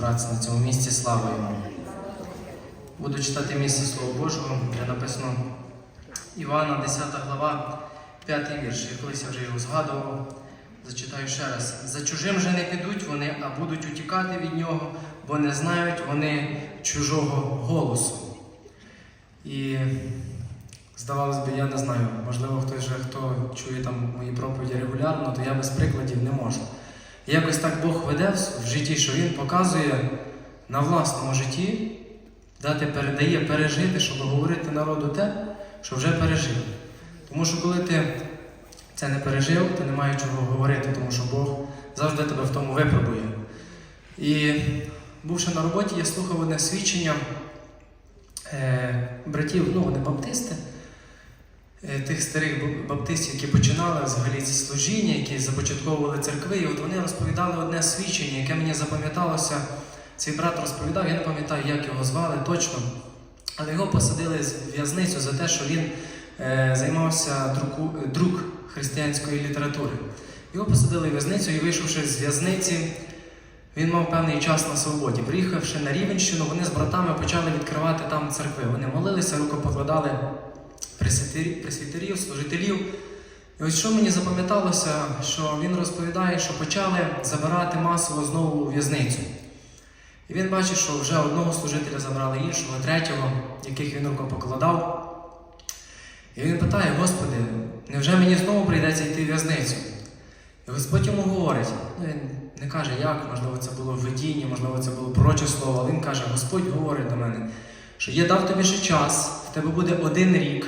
Братці на цьому місці слава йому. Буду читати місце Слова Божого, де написано Івана, 10 глава, 5 вірш. Я колись вже його згадував. Зачитаю ще раз. За чужим же не підуть вони, а будуть утікати від нього, бо не знають вони чужого голосу. І здавалось би, я не знаю, можливо, хтось же, хто чує там мої проповіді регулярно, то я без прикладів не можу. Якось так Бог веде в- житті, що Він показує на власному житті, дати передає пережити, щоб говорити народу те, що вже пережив. Тому що коли ти це не пережив, то немає чого говорити, тому що Бог завжди тебе в тому випробує. І бувши на роботі, я слухав одне свідчення е, братів, ну вони баптисти, тих старих баптистів, які починали взагалі зі служіння, які започатковували церкви. І от вони розповідали одне свідчення, яке мені запам'яталося. Цей брат розповідав, я не пам'ятаю, як його звали точно, але його посадили в в'язницю за те, що він е, займався друку, е, друк християнської літератури. Його посадили в в'язницю і вийшовши з в'язниці, він мав певний час на свободі. Приїхавши на Рівенщину, вони з братами почали відкривати там церкви. Вони молилися, рукопокладали пресвітерів, служителів. І ось що мені запам'яталося, що він розповідає, що почали забирати масово знову у в'язницю. І він бачить, що вже одного служителя забрали іншого, третього, яких він рукопокладав. І він питає: Господи, невже мені знову прийдеться йти в в'язницю? І Господь йому говорить, ну він не каже, як, можливо, це було в видінні, можливо, це було проче слово, він каже, Господь говорить до мене, що я дав тобі ще час, в тебе буде один рік,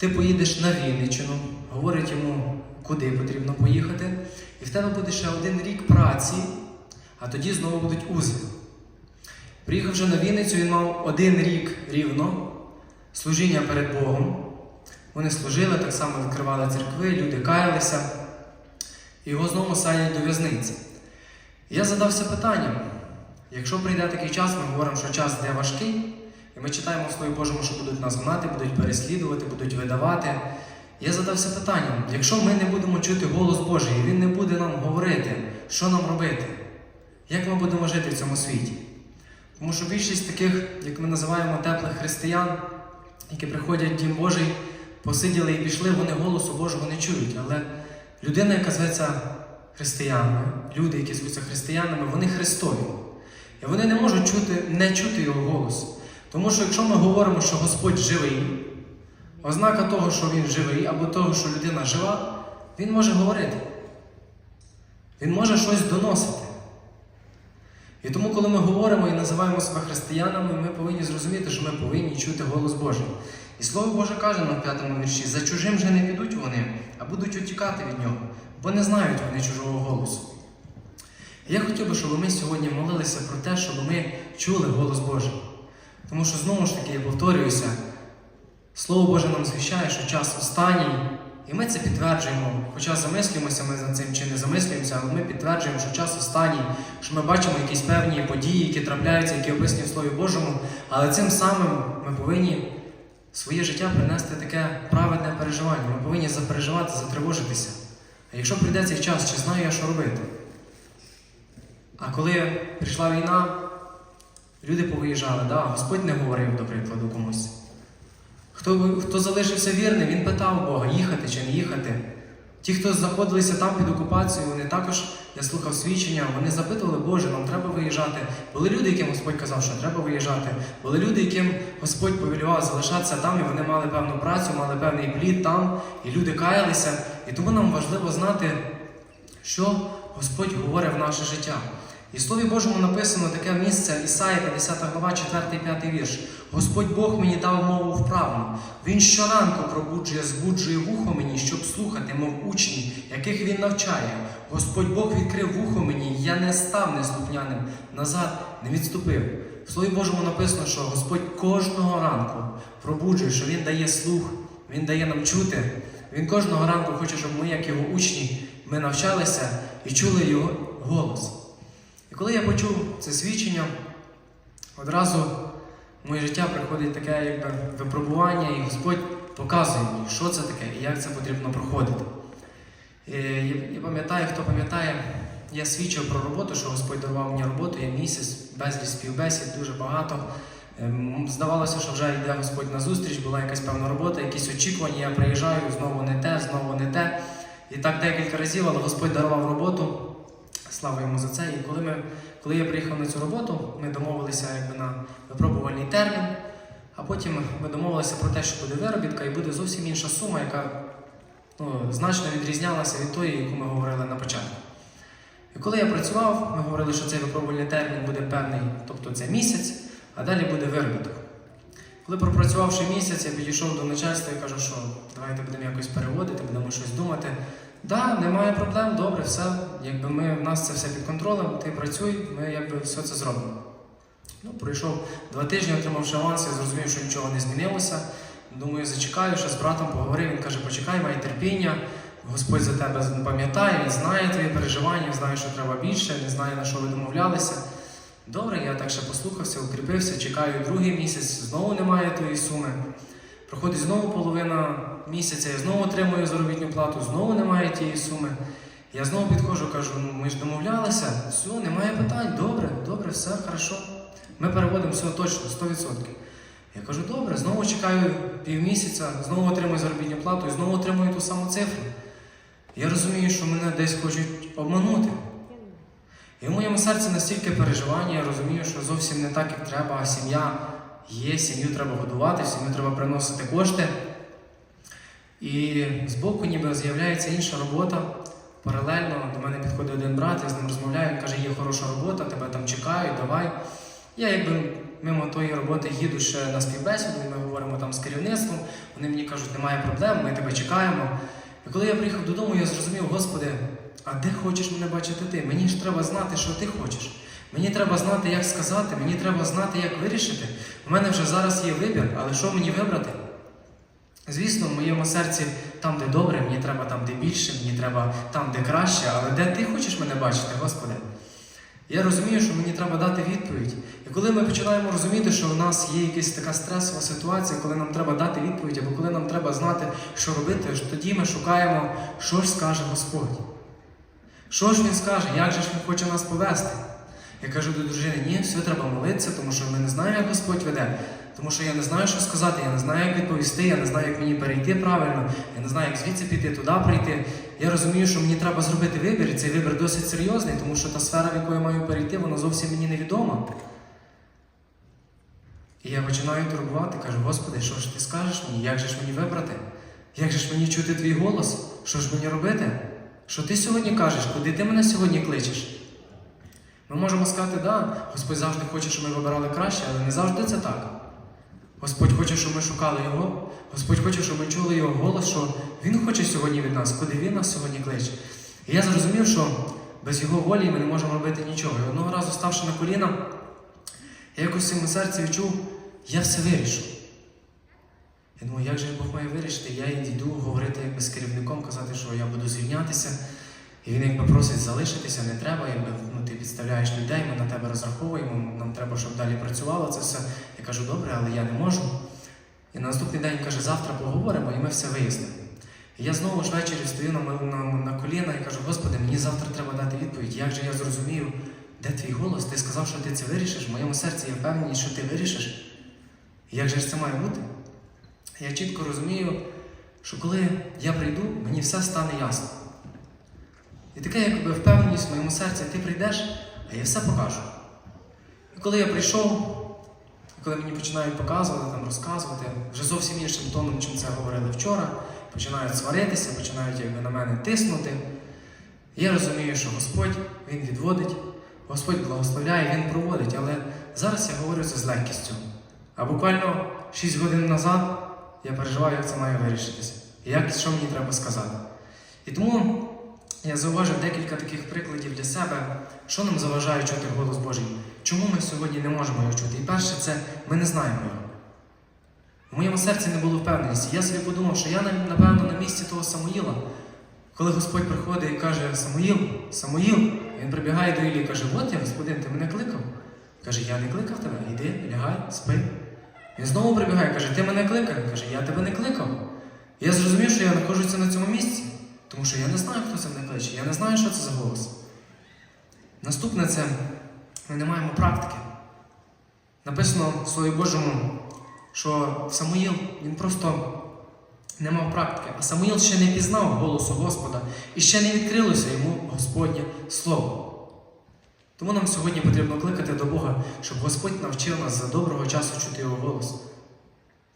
ти поїдеш на Вінниччину, говорить йому, куди потрібно поїхати, і в тебе буде ще один рік праці, а тоді знову будуть узи. Приїхавши на Вінницю, він мав один рік рівно служіння перед Богом. Вони служили, так само відкривали церкви, люди каялися, і його знову садять до в'язниці. Я задався питанням: якщо прийде такий час, ми говоримо, що час йде важкий, і ми читаємо в Слові Божому, що будуть нас гнати, будуть переслідувати, будуть видавати. Я задався питанням: якщо ми не будемо чути голос Божий, і Він не буде нам говорити, що нам робити, як ми будемо жити в цьому світі? Тому що більшість таких, як ми називаємо теплих християн, які приходять в Дім Божий, посиділи і пішли, вони голосу Божого не чують. Але людина, яка зветься християнами, люди, які звуться християнами, вони Христові. І вони не можуть чути, не чути його голос. Тому що якщо ми говоримо, що Господь живий, ознака того, що Він живий, або того, що людина жива, Він може говорити. Він може щось доносити. І тому, коли ми говоримо і називаємо себе християнами, ми повинні зрозуміти, що ми повинні чути голос Божий. І Слово Боже каже нам в п'ятому вірші: за чужим же не підуть вони, а будуть утікати від нього, бо не знають вони чужого голосу. Я хотів би, щоб ми сьогодні молилися про те, щоб ми чули голос Божий. Тому що знову ж таки я повторююся, Слово Боже нам звіщає, що час останній, і ми це підтверджуємо. Хоча замислюємося ми над цим чи не замислюємося, але ми підтверджуємо, що час останній, що ми бачимо якісь певні події, які трапляються, які описані в Слові Божому, але цим самим ми повинні своє життя принести таке праведне переживання. Ми повинні запереживати, затривожитися. А якщо прийде цей час, чи знаю я, що робити? А коли прийшла війна, люди повиїжджали, да? Господь не говорив, до прикладу, комусь. Хто, хто залишився вірним, він питав Бога, їхати чи не їхати. Ті, хто знаходилися там під окупацією, вони також, я слухав свідчення, вони запитували, Боже, нам треба виїжджати. Були люди, яким Господь казав, що треба виїжджати. Були люди, яким Господь повелівав залишатися там, і вони мали певну працю, мали певний плід там, і люди каялися. І тому нам важливо знати, що Господь говорить в наше життя. І в Слові Божому написано таке місце Ісаї, 50 глава, 4 і 5 вірш. Господь Бог мені дав мову вправну. Він щоранку пробуджує, збуджує вухо мені, щоб слухати, мов учні, яких він навчає. Господь Бог відкрив вухо мені, я не став неслухняним, назад не відступив. В Слові Божому написано, що Господь кожного ранку пробуджує, що Він дає слух, Він дає нам чути. Він кожного ранку хоче, щоб ми, як його учні, ми навчалися і чули його голос. І коли я почув це свідчення, одразу в моє життя приходить таке якби, випробування, і Господь показує мені, що це таке і як це потрібно проходити. І я- я пам'ятаю, хто пам'ятає, я свідчив про роботу, що Господь дарував мені роботу, я місяць, безліч співбесід, дуже багато. Ем, Здавалося, що вже йде Господь на зустріч, була якась певна робота, якісь очікування, я приїжджаю, знову не те, знову не те. І так декілька разів, але Господь дарував роботу. Слава йому за це. І коли, ми, коли я приїхав на цю роботу, ми домовилися якби, на випробувальний термін, а потім ми домовилися про те, що буде виробітка і буде зовсім інша сума, яка ну, значно відрізнялася від тої, яку ми говорили на початку. І коли я працював, ми говорили, що цей випробувальний термін буде певний, тобто це місяць, а далі буде виробіток. Коли пропрацювавши місяць, я підійшов до начальства і кажу, що давайте будемо якось переводити, будемо щось думати. Да, немає проблем, добре, все. Якби ми в нас це все під контролем, ти працюй, ми якби все це зробимо. Ну, пройшов два тижні, отримавши аванс, я зрозумів, що нічого не змінилося. Думаю, зачекаю, ще з братом поговорив. Він каже, почекай, май терпіння. Господь за тебе пам'ятає, він знає твої переживання, він знає, що треба більше, він знає, на що ви домовлялися. Добре, я так ще послухався, укріпився, чекаю другий місяць, знову немає тої суми. Проходить знову половина місяця, я знову отримую заробітну плату, знову немає тієї суми. Я знову підходжу, кажу, ну ми ж домовлялися, все, немає питань, добре, добре, все, хорошо. Ми переводимо все точно, 100%. Я кажу, добре, знову чекаю півмісяця, знову отримую заробітну плату і знову отримую ту саму цифру. Я розумію, що мене десь хочуть обманути. І в моєму серці настільки переживання, я розумію, що зовсім не так, як треба, а сім'я є, сім'ю треба годувати, сім'ю треба приносити кошти. І збоку ніби з'являється інша робота. Паралельно до мене підходить один брат, я з ним розмовляю, він каже, є хороша робота, тебе там чекають, давай. Я якби мимо тої роботи їду ще на співбесіду, ми говоримо там з керівництвом, вони мені кажуть, немає проблем, ми тебе чекаємо. І коли я приїхав додому, я зрозумів, Господи, а де хочеш мене бачити ти? Мені ж треба знати, що ти хочеш. Мені треба знати, як сказати, мені треба знати, як вирішити. У мене вже зараз є вибір, але що мені вибрати? Звісно, в моєму серці там, де добре, мені треба там, де більше, мені треба там, де краще, але де ти хочеш мене бачити, Господи? Я розумію, що мені треба дати відповідь. І коли ми починаємо розуміти, що у нас є якась така стресова ситуація, коли нам треба дати відповідь, або коли нам треба знати, що робити, тоді ми шукаємо, що ж скаже Господь. Що ж він скаже, як же ж він хоче нас повести? Я кажу до дружини, ні, все треба молитися, тому що ми не знаємо, як Господь веде. Тому що я не знаю, що сказати, я не знаю, як відповісти, я не знаю, як мені перейти правильно, я не знаю, як звідси піти, туди прийти. Я розумію, що мені треба зробити вибір, і цей вибір досить серйозний, тому що та сфера, в яку я маю перейти, вона зовсім мені невідома. І я починаю турбувати, кажу, Господи, що ж ти скажеш мені? Як же ж мені вибрати? Як же ж мені чути твій голос? Що ж мені робити? Що ти сьогодні кажеш, куди ти мене сьогодні кличеш? Ми можемо сказати, да, Господь завжди хоче, щоб ми вибирали краще, але не завжди це так. Господь хоче, щоб ми шукали Його. Господь хоче, щоб ми чули Його голос, що Він хоче сьогодні від нас, куди Він нас сьогодні кличе. І я зрозумів, що без Його волі ми не можемо робити нічого. І одного разу, ставши на коліна, я якось в своєму серці відчув, я все вирішу. Я думаю, як же Бог має вирішити? Я йду говорити якби з керівником, казати, що я буду звільнятися. І він якби просить залишитися, не треба, якби ну, ти підставляєш людей, ми на тебе розраховуємо, нам треба, щоб далі працювало це все. Я кажу, добре, але я не можу. І на наступний день каже, завтра поговоримо, і ми все вияснимо. І я знову ж ввечері стою на, на, на коліна і кажу, Господи, мені завтра треба дати відповідь, як же я зрозумію, де твій голос? Ти сказав, що ти це вирішиш. В моєму серці я впевнений, що ти вирішиш. Як же ж це має бути? Я чітко розумію, що коли я прийду, мені все стане ясно. І таке, якби впевненість в моєму серці, ти прийдеш, а я все покажу. І коли я прийшов, коли мені починають показувати, там, розказувати, вже зовсім іншим тоном, чим це говорили вчора, починають сваритися, починають якби, на мене тиснути. Я розумію, що Господь Він відводить, Господь благословляє, Він проводить, але зараз я говорю це з легкістю. А буквально 6 годин назад я переживав, як це має вирішитися, як що мені треба сказати. І тому я зауважив декілька таких прикладів для себе, що нам заважає чути голос Божий. Чому ми сьогодні не можемо його чути? І перше, це ми не знаємо його. В моєму серці не було впевненості. Я собі подумав, що я, напевно, на місці того Самуїла, коли Господь приходить і каже: Самуїл, Самуїл, він прибігає до Іллі і каже: От я, господин, ти мене кликав. Каже, я не кликав тебе, йди, лягай, спи. Він знову прибігає каже, ти мене кликав. Каже, я тебе не кликав. Я зрозумів, що я знаходжуся на цьому місці, тому що я не знаю, хто це мене кличе, я не знаю, що це за голос. Наступне це ми не маємо практики. Написано в Слові Божому, що Самуїл він просто не мав практики, а Самуїл ще не пізнав голосу Господа і ще не відкрилося йому Господнє Слово. Тому нам сьогодні потрібно кликати до Бога, щоб Господь навчив нас за доброго часу чути Його голос.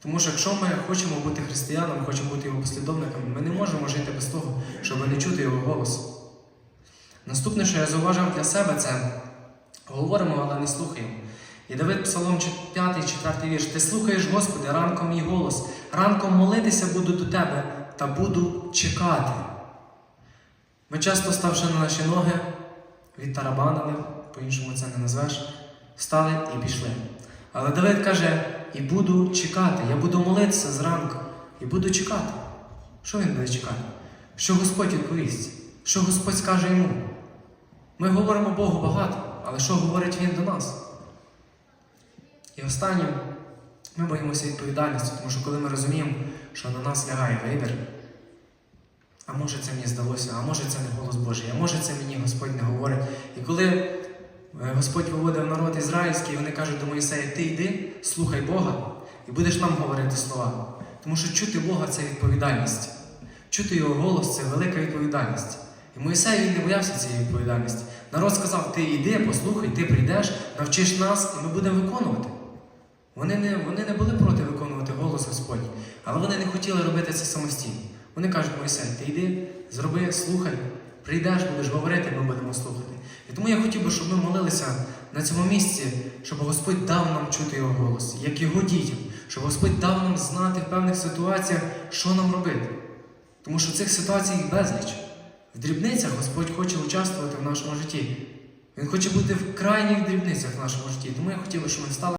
Тому що якщо ми хочемо бути християнами, хочемо бути його послідовниками, ми не можемо жити без того, щоб не чути його голос. Наступне, що я зауважив для себе, це говоримо, але не слухаємо. І Давид Псалом 5, 4 вірш. Ти слухаєш, Господи, ранком мій голос, ранком молитися буду до Тебе та буду чекати. Ми часто, ставши на наші ноги, відтарабанили, по-іншому це не назвеш, встали і пішли. Але Давид каже: і буду чекати, я буду молитися зранку, і буду чекати. Що він буде чекати? Що Господь відповість? Що Господь скаже йому? Ми говоримо Богу багато, але що говорить Він до нас? І останнє, ми боїмося відповідальності, тому що коли ми розуміємо, що на нас лягає вибір, а може це мені здалося, а може це не голос Божий, а може це мені Господь не говорить. І коли Господь виводив народ ізраїльський, і вони кажуть до Моїсея, ти йди, слухай Бога, і будеш нам говорити слова. Тому що чути Бога це відповідальність. Чути його голос це велика відповідальність. І Моїсей він не боявся цієї відповідальності. Народ сказав: ти йди, послухай, ти прийдеш, навчиш нас, і ми будемо виконувати. Вони не, вони не були проти виконувати голос Господній, але вони не хотіли робити це самостійно. Вони кажуть, Моїсей, ти йди, зроби, слухай, прийдеш, будеш говорити, ми будемо слухати. І тому я хотів би, щоб ми молилися на цьому місці, щоб Господь дав нам чути його голос, як його дітям, щоб Господь дав нам знати в певних ситуаціях, що нам робити. Тому що цих ситуацій безліч. В дрібницях Господь хоче участвувати в нашому житті. Він хоче бути в крайніх дрібницях в нашому житті. Тому я хотів би, щоб ми встали.